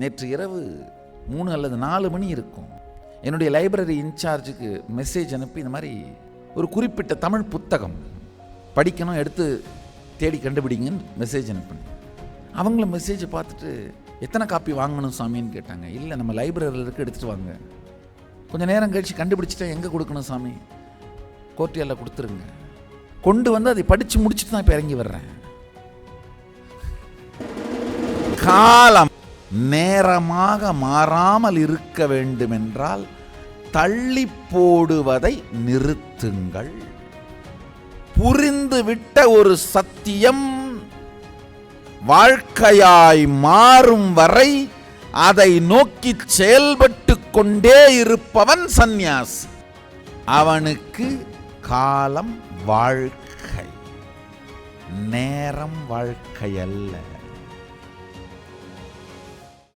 நேற்று இரவு மூணு அல்லது நாலு மணி இருக்கும். என்னுடைய லைப்ரரி இன்சார்ஜுக்கு மெசேஜ் அனுப்பி இந்த மாதிரி ஒரு குறிப்பிட்ட தமிழ் புத்தகம் படிக்கணும் எடுத்து தேடி கண்டுபிடிங்கன்னு மெசேஜ் அனுப்பினேன். அவங்கள மெசேஜை பார்த்துட்டு எத்தனை காப்பி வாங்கணும் சாமின்னு கேட்டாங்க. இல்லை நம்ம லைப்ரரியில் இருக்க எடுத்துகிட்டு வாங்க. கொஞ்சம் நேரம் கழித்து கண்டுபிடிச்சிட்டா எங்கே கொடுக்கணும் சாமி? கோர்ட்டியால் கொடுத்துருங்க. கொண்டு வந்து அதை படித்து முடிச்சுட்டு தான் இப்போ இறங்கி வர்றேன். காலம். நேரமாக மாறாமல் இருக்க வேண்டுமென்றால் தள்ளி போடுவதை நிறுத்துங்கள். புரிந்துவிட்ட ஒரு சத்தியம் வாழ்க்கையாய் மாறும் வரை அதை நோக்கி செயல்பட்டு கொண்டே இருப்பவன் சந்நியாசி. அவனுக்கு காலம் வாழ்க்கை. நேரம் வாழ்க்கை அல்ல